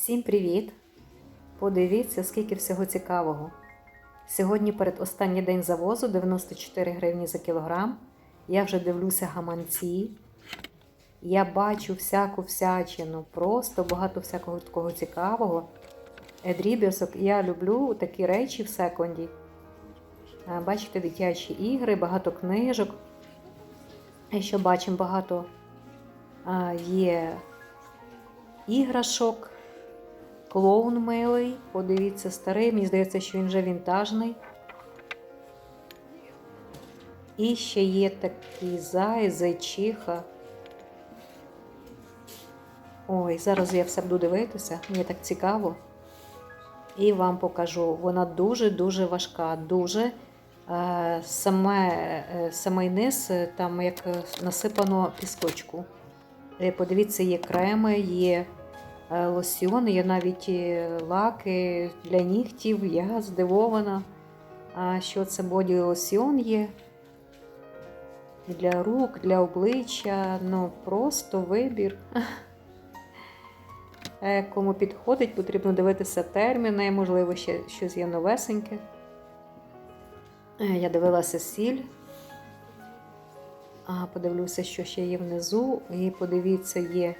Всім привіт! Подивіться, скільки всього цікавого. Сьогодні перед останній день завозу 94 гривні за кілограм. Я вже дивлюся гаманці. Я бачу всяку всячину, просто багато всякого такого цікавого. Дріб'язок. Я люблю такі речі в секонді. Бачите, дитячі ігри, багато книжок. І що бачимо, багато є іграшок. Клоун милий. Подивіться, старий. Мені здається, що він вже вінтажний. І ще є такий зай, зайчиха. Ой, зараз я все буду дивитися, мені так цікаво. І вам покажу. Вона дуже-дуже важка, дуже. Е, Саме, е, самий низ, е, там як насипано пісочку. Подивіться, є креми, є лосьйони, є навіть е, лаки для нігтів. Я здивована, що це боді лосьйон є. Для рук, для обличчя. Ну, просто вибір. Е, Кому підходить, потрібно дивитися терміни, можливо, ще щось є новесеньке. Е, Я дивилася сіль. А, подивлюся, що ще є внизу. І подивіться, є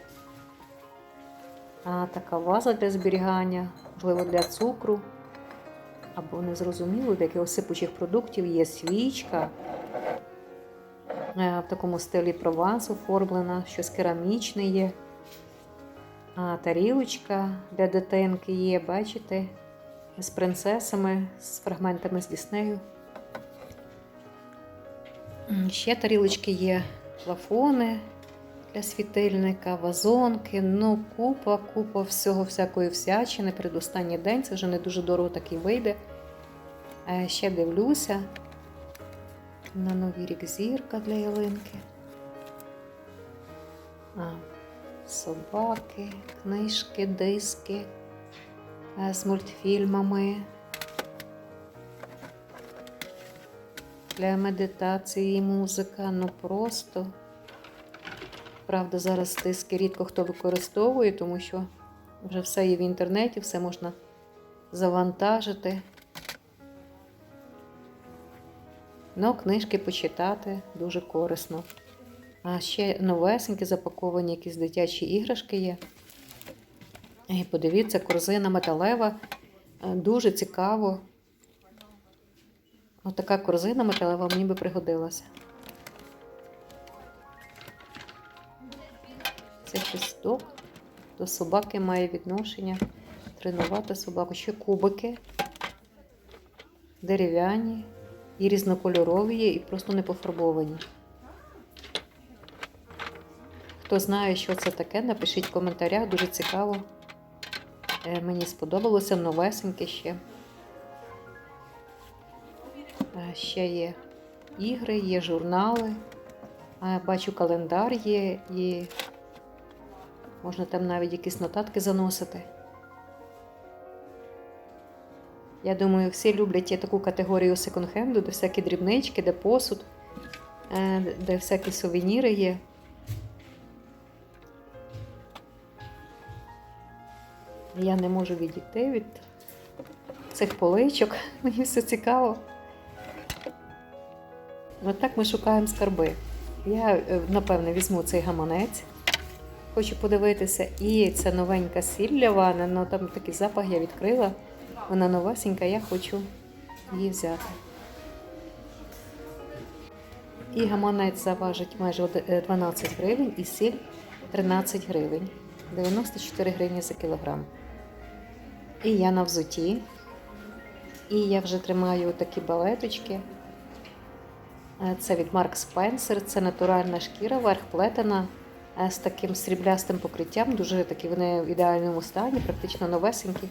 а, така ваза для зберігання, можливо, для цукру. Або незрозуміло, для якихось сипучих продуктів є свічка. Е, В такому стилі прованс оформлена, щось керамічне є. А, тарілочка для дитинки є, бачите? З принцесами, з фрагментами з Діснею. Ще тарілочки є плафони для світильника, вазонки, ну, купа, купа всього всякої всячини. Передостанній день це вже не дуже дорого такий вийде. Е, Ще дивлюся на новий рік зірка для ялинки. А, собаки, книжки, диски е, з мультфільмами. Для медитації музика, ну просто. Правда, зараз диски рідко хто використовує, тому що вже все є в інтернеті, все можна завантажити. Ну, книжки почитати дуже корисно. А ще новесенькі запаковані якісь дитячі іграшки є. І подивіться, корзина металева. Е, Дуже цікаво. Ось така корзина металева мені би пригодилася. Це шесток. До собаки має відношення. Тренувати собаку. Ще кубики. Дерев'яні. І різнокольорові є, і просто не пофарбовані. Хто знає, що це таке, напишіть в коментарях, дуже цікаво. Е, Мені сподобалося новесеньке ще. Е, Ще є ігри, є журнали. Е, Бачу, календар є, і можна там навіть якісь нотатки заносити. Я думаю, всі люблять таку категорію секонд-хенду, де всякі дрібнички, де посуд, е, де всякі сувеніри є. Я не можу відійти від цих поличок. Мені все цікаво. От так ми шукаємо скарби. Я, е, напевне, візьму цей гаманець. Хочу подивитися. І це новенька сіль для вани, ну там такий запах я відкрила. Вона новесенька, я хочу її взяти. І гаманець заважить майже е, 12 гривень і сіль 13 гривень. 94 гривні за кілограм. І я на взуті. І я вже тримаю такі балеточки. Е, Це від Mark Spencer, це натуральна шкіра, верх плетена е, з таким сріблястим покриттям. Дуже такі вони в ідеальному стані, практично новесенькі.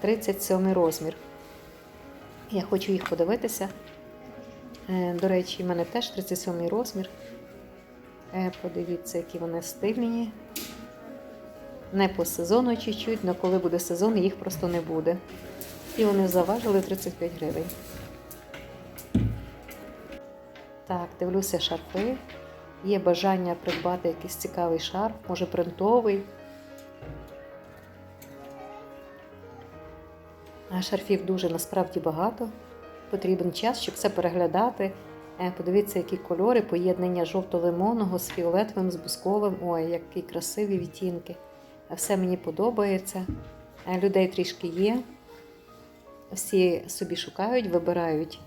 37 розмір. Я хочу їх подивитися. Е, До речі, в мене теж 37 розмір. Е, Подивіться, які вони стильні. Не по сезону чуть-чуть, але коли буде сезон, їх просто не буде. І вони заважили 35 гривень. Так, дивлюся шарфи. Є бажання придбати якийсь цікавий шарф, може принтовий. А Шарфів дуже насправді багато. Потрібен час, щоб все переглядати. Е, Подивіться, які кольори, поєднання жовто-лимонного з фіолетовим, з бусковим. Ой, які красиві відтінки. Е, Все мені подобається. Е, Людей трішки є. Всі собі шукають, вибирають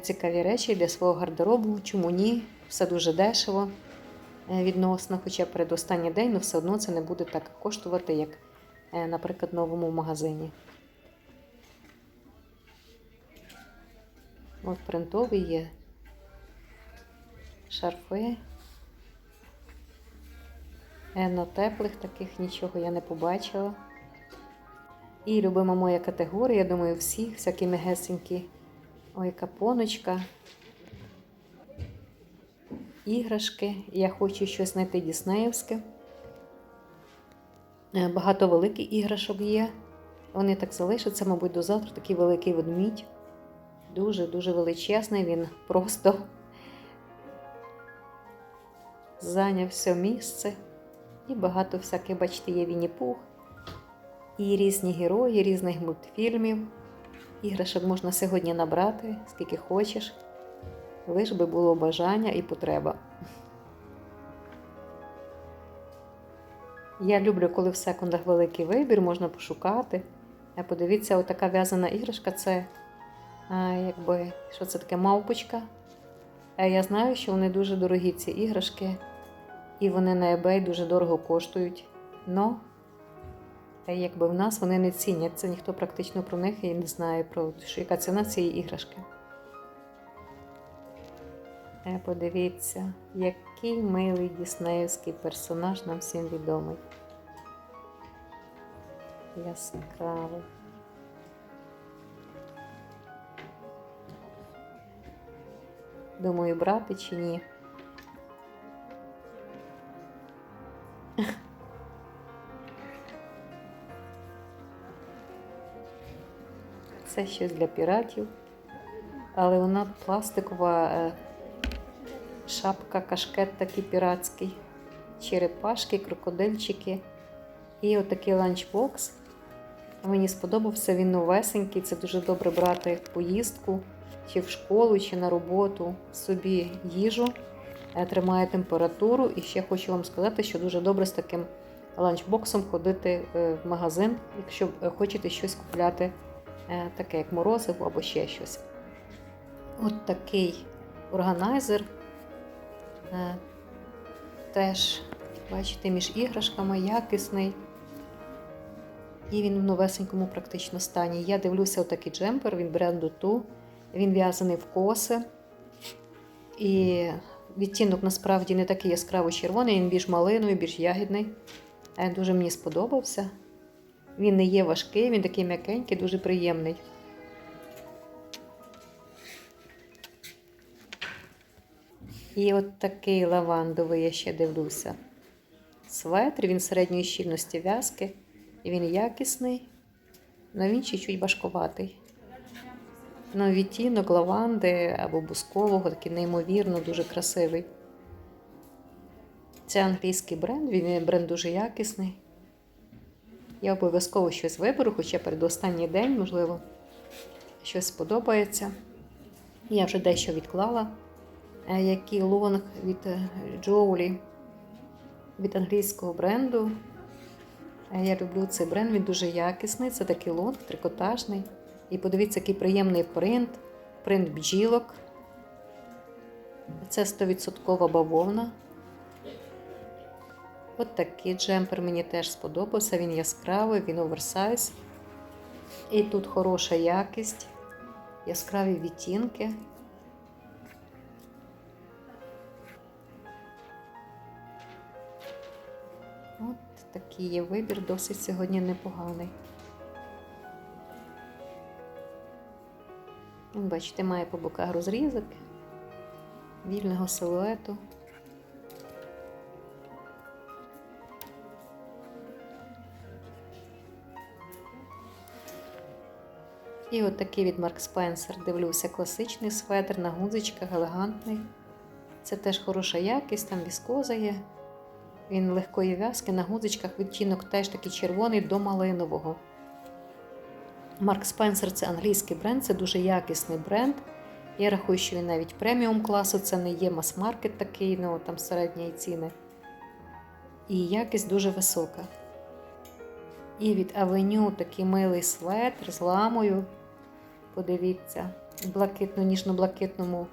цікаві речі для свого гардеробу. Чому ні? Все дуже дешево е, відносно, хоча передостанній день, але все одно це не буде так коштувати, як, е, наприклад, в новому магазині. От принтовий є шарфи. Е, На теплих таких нічого я не побачила. І любима моя категорія, думаю, всі, всякі мегесенькі. Ой, капоночка. Іграшки. Я хочу щось знайти діснеївське. Е, Багато великих іграшок є. Вони так залишаться, мабуть, до завтра такий великий ведмідь. Дуже-дуже величезний, він просто зайняв все місце. І багато всяких, бачите, є Вінні-Пух. І різні герої, різних мультфільмів. Іграшок можна сьогодні набрати, скільки хочеш. Лиш би було бажання і потреба. Я люблю, коли в секундах великий вибір, можна пошукати. А подивіться, отака в'язана іграшка це а, якби, що це таке мавпочка. А я знаю, що вони дуже дорогі, ці іграшки, і вони на eBay дуже дорого коштують. Но та якби в нас вони не ціняться, ніхто практично про них і не знає, про яка ціна цієї іграшки. Е, подивіться, який милий діснеївський персонаж нам всім відомий. Яскравий. Думаю, брати чи ні. Це щось для піратів, але вона пластикова е, шапка, кашкет такий піратський, черепашки, крокодильчики і отакий ланчбокс. Мені сподобався він новесенький. Це дуже добре брати в поїздку, чи в школу, чи на роботу собі їжу, е, тримає температуру. І ще хочу вам сказати, що дуже добре з таким ланчбоксом ходити е, в магазин, якщо е, хочете щось купляти, таке як морозиво або ще щось. От такий органайзер. Е, Теж, бачите, між іграшками якісний. І він в новесенькому практично стані. Я дивлюся отакий джемпер, він бренду Ту. Він в'язаний в коси. І відтінок насправді не такий яскраво червоний, він більш малиновий, більш ягідний. Е, Дуже мені сподобався. Він не є важкий, він такий м'якенький, дуже приємний. І от такий лавандовий я ще дивлюся. Светр, він середньої щільності в'язки. Він якісний, але він чуть-чуть важкуватий. Ну, відтінок лаванди або бускового, такий неймовірно, дуже красивий. Це англійський бренд, він бренд дуже якісний. Я обов'язково щось виберу, хоча перед останній день, можливо, щось сподобається. Я вже дещо відклала. Е, Який лонг від Джоулі від англійського бренду. Е, Я люблю цей бренд, він дуже якісний. Це такий лонг, трикотажний. І подивіться, який приємний принт. Принт бджілок. Це 100% бавовна. От такий джемпер мені теж сподобався. Він яскравий, він оверсайз. І тут хороша якість, яскраві відтінки. Такий є вибір, досить сьогодні непоганий. Бачите, має по боках розрізок вільного силуету. І от такий від Марк Спенсер. Дивлюся, класичний светр на гудзичках, елегантний. Це теж хороша якість, там віскоза є. Він легкої в'язки на гудзичках, відтінок теж такий червоний до малинового. Марк Спенсер це англійський бренд, це дуже якісний бренд. Я рахую, що він навіть преміум класу, це не є мас-маркет такий, ну там середньої ціни. І якість дуже висока. І від Авеню такий милий светр з ламою. Подивіться, в блакитно, ніжно-блакитному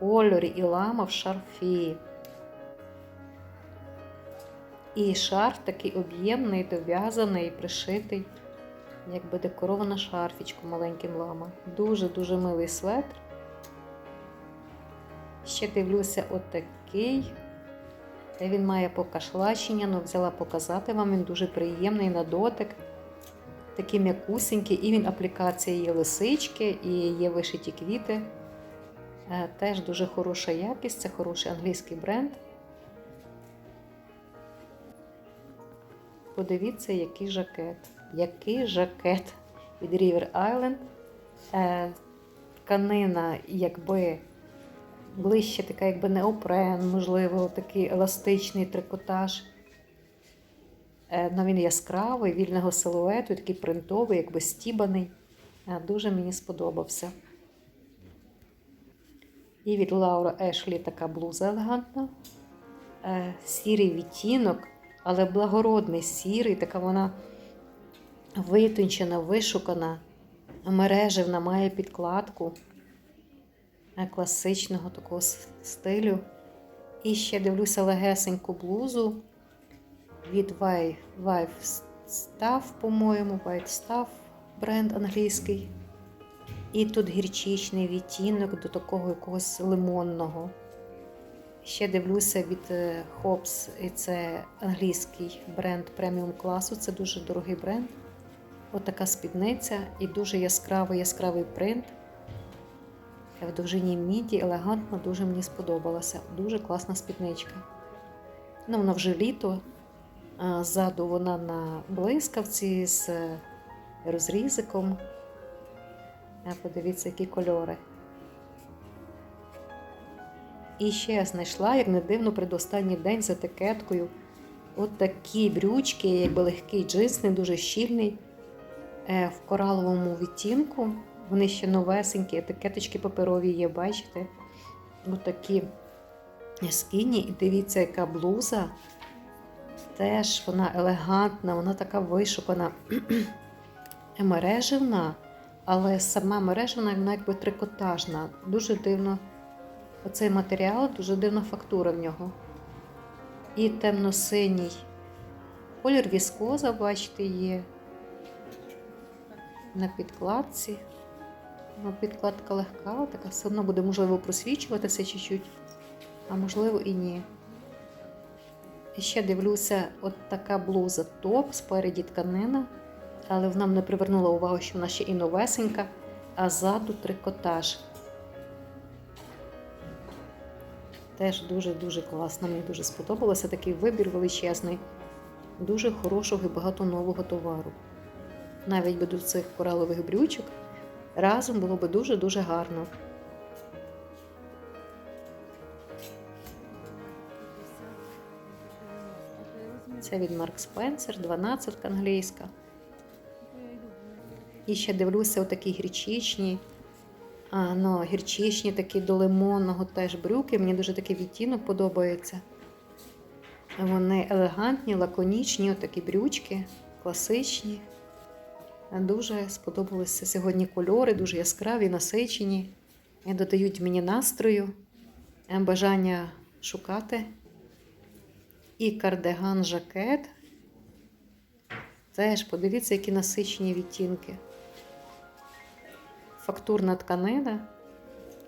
кольорі і лама в шарфі. І шарф такий об'ємний, дов'язаний, пришитий, якби декорована шарфічку маленьким лама. Дуже-дуже милий светр. Ще дивлюся, отакий. Та він має покашлачення, але взяла показати вам, він дуже приємний на дотик. Такий м'якусенький, і він аплікація є лисички, і є вишиті квіти. Е, Теж дуже хороша якість, це хороший англійський бренд. Подивіться, який жакет. Який жакет від River Island. Е, тканина, якби ближче така, якби неопрен, можливо, такий еластичний трикотаж. Е, ну, він яскравий, вільного силуету, такий принтовий, якби стібаний. Е, Дуже мені сподобався. І від Лаура Ешлі така блуза елегантна. Сірий відтінок, але благородний сірий, така вона витончена, вишукана, мережевна, має підкладку е, класичного такого стилю. І ще дивлюся легесеньку блузу від Vive Staff, по-моєму, White Staff бренд англійський. І тут гірчичний відтінок до такого якогось лимонного. Ще дивлюся від е, Hobbs, і це англійський бренд преміум класу. Це дуже дорогий бренд. Отака спідниця і дуже яскравий яскравий принт. В довжині міді, елегантно, дуже мені сподобалася. Дуже класна спідничка. Ну, вона вже літо. Ззаду вона на блискавці з е, розрізиком. Подивіться, які кольори. І ще я знайшла, як не дивно, предостанній день з етикеткою. От такі брючки, якби легкий джинсний, дуже щільний, е, в кораловому відтінку. Вони ще новесенькі, етикеточки паперові є, бачите? От такі скіні. І дивіться, яка блуза. Теж вона елегантна, вона така вишукана, мережевна, але сама мережевна, вона якби трикотажна. Дуже дивно. Оцей матеріал, дуже дивна фактура в нього. І темно-синій колір віскоза, бачите, є на підкладці. Ну, підкладка легка, така все одно буде, можливо, просвічуватися чуть-чуть, а можливо і ні. І ще дивлюся, от така блуза топ, спереді тканина, але вона мене привернула увагу, що вона ще і новесенька, а ззаду трикотаж. Теж дуже-дуже класно, мені дуже сподобалося. Такий вибір величезний, дуже хорошого і багато нового товару. Навіть би до цих коралових брючок разом було би дуже-дуже гарно. Це від Марк Спенсер, 12 англійська. І ще дивлюся отакі гірчичні. Ну, гірчичні такі до лимонного теж брюки. Мені дуже такий відтінок подобається. Вони елегантні, лаконічні, отакі брючки, класичні. Дуже сподобалися сьогодні кольори, дуже яскраві, насичені. Додають мені настрою, е, бажання шукати. І кардиган жакет. Теж подивіться, які насичені відтінки. Фактурна тканина.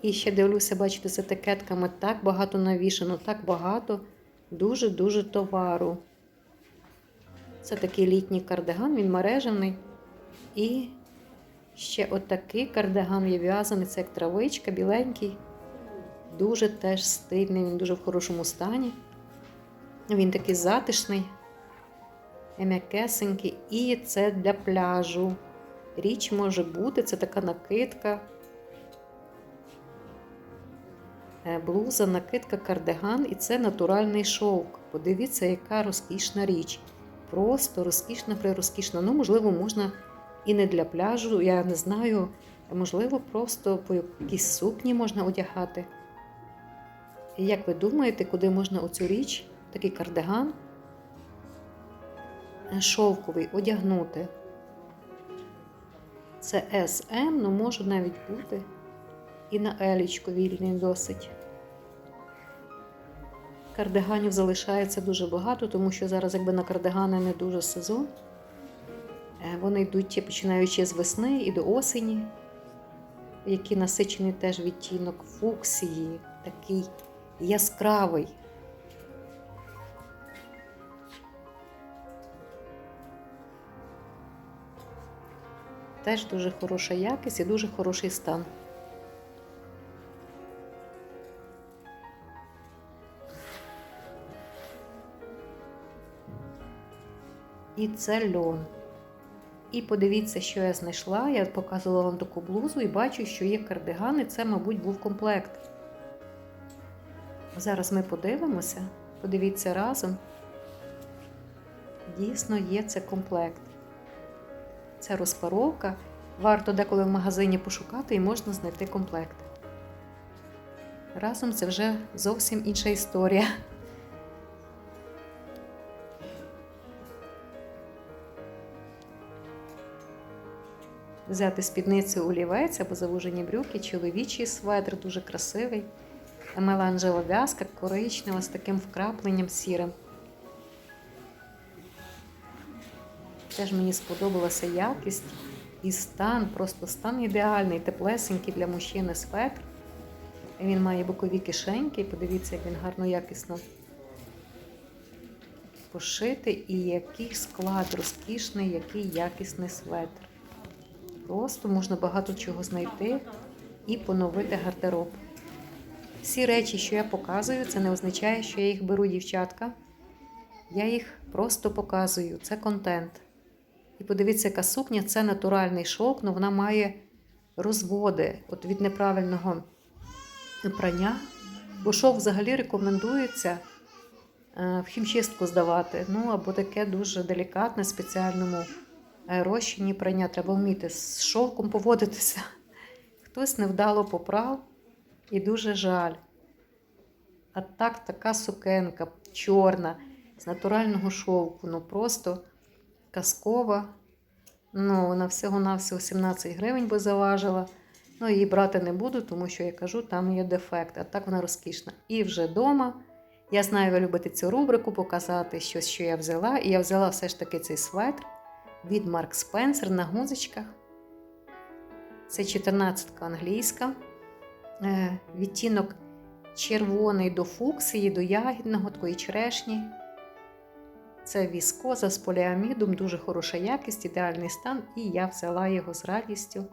І ще дивлюся, бачите, з етикетками так багато навішано, так багато, дуже-дуже товару. Це такий літній кардиган, він мережевний. І ще отакий кардиган є в'язаний, це як травичка, біленький. Дуже теж стильний, він дуже в хорошому стані. Він такий затишний, м'якесенький, і це для пляжу. Річ може бути, це така накидка. Е, Блуза, накидка, кардиган, і це натуральний шовк. Подивіться, яка розкішна річ. Просто розкішна, прирозкішна. Ну, можливо, можна і не для пляжу. Я не знаю, можливо, просто по якійсь сукні можна одягати. Як ви думаєте, куди можна оцю річ, такий кардиган е, шовковий одягнути? Це SM, ну може навіть бути. І на елічку вільний досить. Кардиганів залишається дуже багато, тому що зараз, якби на кардигани не дуже сезон. Е, Вони йдуть починаючи з весни і до осені, які насичений теж відтінок фуксії, такий яскравий. Теж дуже хороша якість і дуже хороший стан. І це льон. І подивіться, що я знайшла. Я показувала вам таку блузу і бачу, що є кардиган, і це, мабуть, був комплект. Зараз ми подивимося, подивіться разом. Дійсно, є це комплект. Це розпаровка. Варто деколи в магазині пошукати і можна знайти комплект. Разом це вже зовсім інша історія. Взяти спідницю олівець або завужені брюки, чоловічий светр, дуже красивий. Меланжева в'язка, коричнева з таким вкрапленням сірим. Теж мені сподобалася якість і стан, просто стан ідеальний, теплесенький для мужчини светр. Він має бокові кишеньки, подивіться, як він гарно якісно пошитий і який склад розкішний, який якісний светр. Просто можна багато чого знайти і поновити гардероб. Всі речі, що я показую, це не означає, що я їх беру, дівчатка. Я їх просто показую. Це контент. І подивіться, яка сукня це натуральний шовк, але вона має розводи от від неправильного прання. Бо шовк взагалі рекомендується е, в хімчистку здавати. Ну, або таке дуже делікатне, спеціальному е, розчині прання. Треба вміти з шовком поводитися. Хтось невдало поправ і дуже жаль. А так, така сукенка чорна, з натурального шовку, ну просто казкова. Ну, вона всього-навсього 17 гривень би заважила. Ну, її брати не буду, тому що я кажу, там є дефект. А так вона розкішна. І вже вдома. Я знаю, ви любите цю рубрику показати щось, що я взяла. І я взяла все ж таки цей светр від Марк Спенсер на гузочках. Це 14 англійська. Е, відтінок червоний до фуксії, до ягідного, такої черешні. Це віскоза з поліамідом, дуже хороша якість, ідеальний стан, і я взяла його з радістю.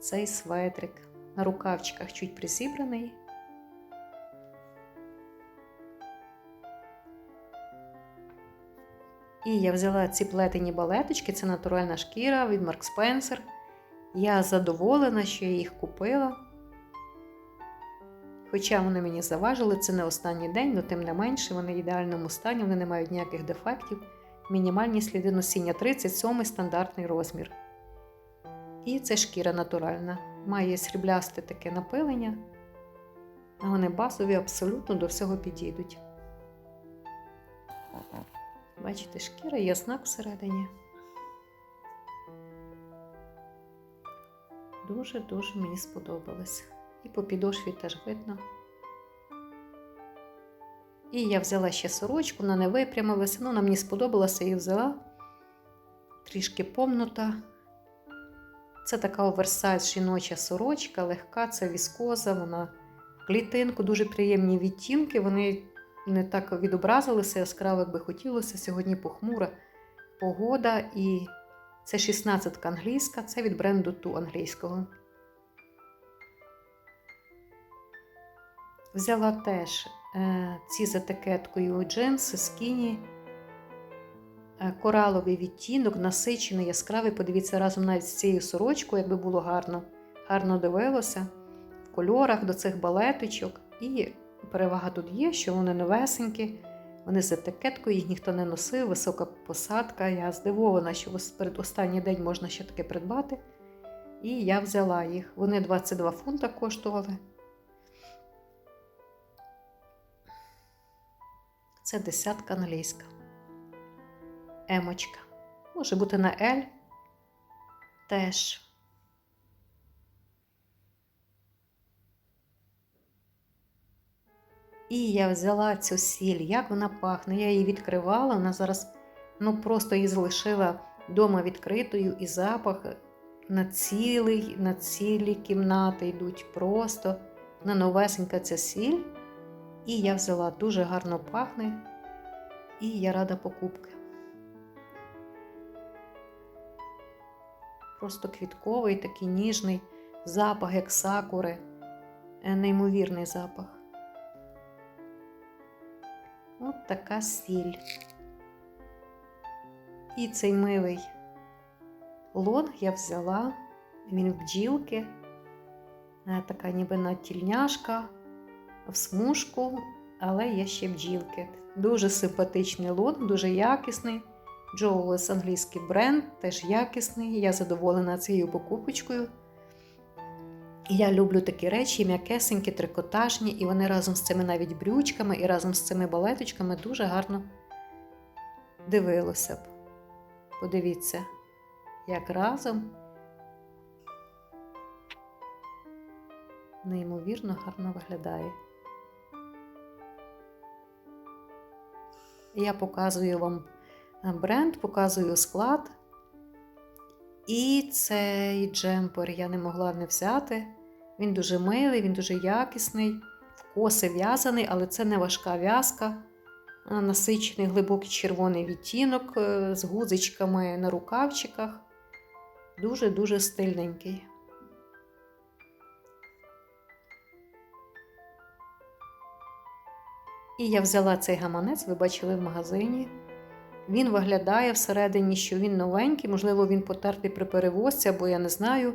Цей светрик. На рукавчиках чуть присібраний. І я взяла ці плетені балеточки, це натуральна шкіра від Марк Спенсер. Я задоволена, що я їх купила. Хоча вони мені заважили, це не останній день, але тим не менше, вони в ідеальному стані, вони не мають ніяких дефектів. Мінімальні сліди носіння 37 стандартний розмір. І це шкіра натуральна. Має сріблясте таке напилення. А вони базові абсолютно до всього підійдуть. Бачите, шкіра є знак всередині. Дуже-дуже мені сподобалось. І по підошві теж видно. І я взяла ще сорочку, вона не випрямилася. Ну, вона мені сподобалася і взяла. Трішки помнута. Це така оверсайз жіноча сорочка, легка, це віскоза, вона клітинку, дуже приємні відтінки. Вони не так відобразилися яскраво, як би хотілося. Сьогодні похмура погода. І це 16 англійська, це від бренду Ту англійського. Взяла теж е, ці з етикеткою джинси, скіні, е, кораловий відтінок, насичений, яскравий. Подивіться, разом навіть з цією сорочкою, якби було гарно, гарно дивилося в кольорах до цих балеточок. І перевага тут є, що вони новесенькі, Вони з етикеткою, їх ніхто не носив, висока посадка. Я здивована, що перед останній день можна ще таке придбати. І я взяла їх. Вони 22 фунта коштували. Це десятка англійська. Емочка. Може бути на L. Теж. І я взяла цю сіль, як вона пахне. Я її відкривала, вона зараз ну, просто її залишила вдома відкритою, і запах на цілий, на цілі кімнати йдуть просто на новесенька ця сіль. І я взяла дуже гарно пахне, і я рада покупки. Просто квітковий, такий ніжний запах, як сакури, Е, неймовірний запах. От така сіль. І цей милий лон я взяла, він в бджілки, Е, така ніби натільняшка, в смужку, але є ще бджілки. Дуже симпатичний лон, дуже якісний. Джоулес англійський бренд, теж якісний. Я задоволена цією покупочкою. Я люблю такі речі, м'якесенькі, трикотажні, і вони разом з цими навіть брючками і разом з цими балеточками дуже гарно дивилося б. Подивіться, як разом неймовірно гарно виглядає. Я показую вам бренд, показую склад. І цей джемпер я не могла не взяти. Він дуже милий, він дуже якісний, в коси в'язаний, але це не важка в'язка. Насичений глибокий червоний відтінок е, з гузичками на рукавчиках. Дуже-дуже стильненький. І я взяла цей гаманець, ви бачили в магазині. Він виглядає всередині, що він новенький, можливо, він потертий при перевозці, або я не знаю.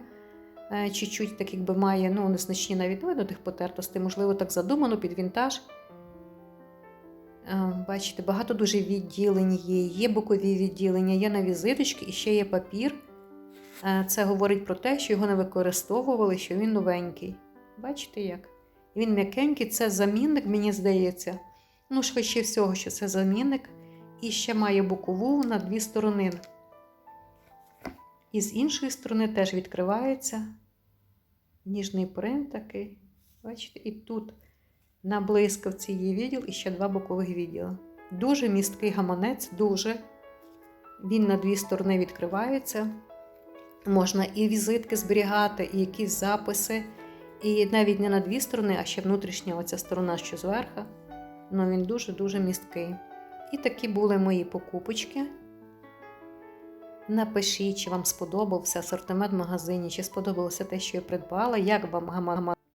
е, Чуть-чуть так якби має ну, незначні навіть видно тих потертостей, можливо, так задумано під вінтаж. Е, Бачите, багато дуже відділень є, є бокові відділення, є на візиточки і ще є папір. Е, Це говорить про те, що його не використовували, що він новенький. Бачите як? Він м'якенький, це замінник, мені здається. Ну, швидше всього, що це замінник. І ще має бокову на дві сторони. І з іншої сторони теж відкривається ніжний принт такий. Бачите, і тут на блискавці є відділ і ще два бокових відділа. Дуже місткий гаманець, дуже. Він на дві сторони відкривається. Можна і візитки зберігати, і якісь записи. І навіть не на дві сторони, а ще внутрішня оця сторона, що зверху. Ну він дуже-дуже місткий. І такі були мої покупочки. Напишіть, чи вам сподобався асортимент в магазині, чи сподобалося те, що я придбала, як вам гаманець